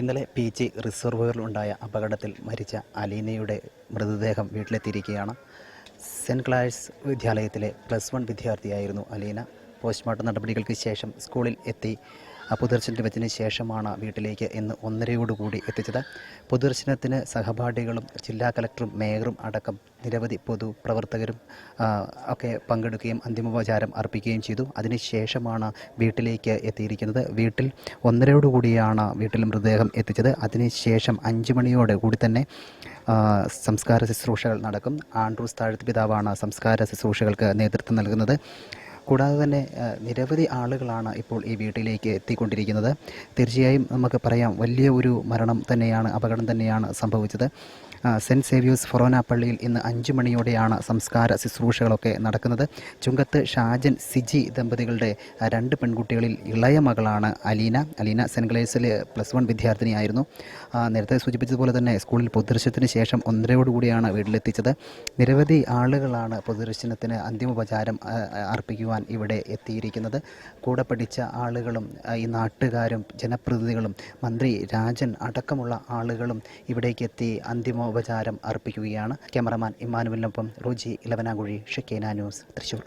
ഇന്നലെ P G റിസർവറിലുണ്ടായ അപകടത്തിൽ മരിച്ച അലീനയുടെ മൃതദേഹം വീട്ടിലെത്തിയിരിക്കുകയാണ്. സെന്റ് ക്ലാഴ്സ് വിദ്യാലയത്തിലെ പ്ലസ് വൺ വിദ്യാർത്ഥിയായിരുന്നു അലീന. പോസ്റ്റ്മോർട്ടം നടപടികൾക്ക് ശേഷം സ്കൂളിൽ എത്തി പൊതുദർശനത്തിന് ശേഷമാണ് വീട്ടിലേക്ക് ഇന്ന് ഒന്നരയോടുകൂടി എത്തിച്ചത്. പൊതുദർശനത്തിന് സഹപാഠികളും ജില്ലാ കലക്ടറും മേയറും അടക്കം നിരവധി പൊതുപ്രവർത്തകരും ഒക്കെ പങ്കെടുക്കുകയും അന്തിമോപചാരം അർപ്പിക്കുകയും ചെയ്തു. അതിനുശേഷമാണ് വീട്ടിലേക്ക് എത്തിയിരിക്കുന്നത്. വീട്ടിൽ ഒന്നരയോടുകൂടിയാണ് വീട്ടിൽ മൃതദേഹം എത്തിച്ചത്. അതിനുശേഷം അഞ്ച് മണിയോടെ കൂടി തന്നെ സംസ്കാര ശുശ്രൂഷകൾ നടക്കും. ആൻഡ്രൂസ് താഴ്ത്ത് പിതാവാണ് സംസ്കാര ശുശ്രൂഷകൾക്ക് നേതൃത്വം നൽകുന്നത്. കൂടാതെ തന്നെ നിരവധി ആളുകളാണ് ഇപ്പോൾ ഈ വീട്ടിലേക്ക് എത്തിക്കൊണ്ടിരിക്കുന്നത്. തീർച്ചയായും നമുക്ക് പറയാം വലിയ ഒരു മരണം തന്നെയാണ് അപകടം തന്നെയാണ് സംഭവിച്ചത്. സെന്റ് സേവ്യൂസ് ഫൊറോന പള്ളിയിൽ ഇന്ന് അഞ്ച് മണിയോടെയാണ് സംസ്കാര ശുശ്രൂഷകളൊക്കെ നടക്കുന്നത്. ചുങ്കത്ത് ഷാജൻ സിജി ദമ്പതികളുടെ രണ്ട് പെൺകുട്ടികളിൽ ഇളയ മകളാണ് അലീന. അലീന സെന്റ് ഗ്ലേസിലെ പ്ലസ് വൺ വിദ്യാർത്ഥിനിയായിരുന്നു. നേരത്തെ സൂചിപ്പിച്ചതുപോലെ തന്നെ സ്കൂളിൽ പൊതുദർശനത്തിന് ശേഷം ഒന്നരയോടുകൂടിയാണ് വീട്ടിലെത്തിച്ചത്. നിരവധി ആളുകളാണ് പൊതുദർശനത്തിന് അന്തിമോപചാരം ആ, അർപ്പിക്കുവാൻ ഇവിടെ എത്തിയിരിക്കുന്നത്. കൂടെ പഠിച്ച ആളുകളും ഈ നാട്ടുകാരും ജനപ്രതിനിധികളും മന്ത്രി രാജൻ അടക്കമുള്ള ആളുകളും ഇവിടേക്ക് എത്തി അന്തിമോപചാരം അർപ്പിക്കുകയാണ്. ക്യാമറമാൻ ഇമ്മാനുവലിനൊപ്പം റോജി ഇലവനാകുഴി ഷെക്കേന ന്യൂസ് തൃശ്ശൂർ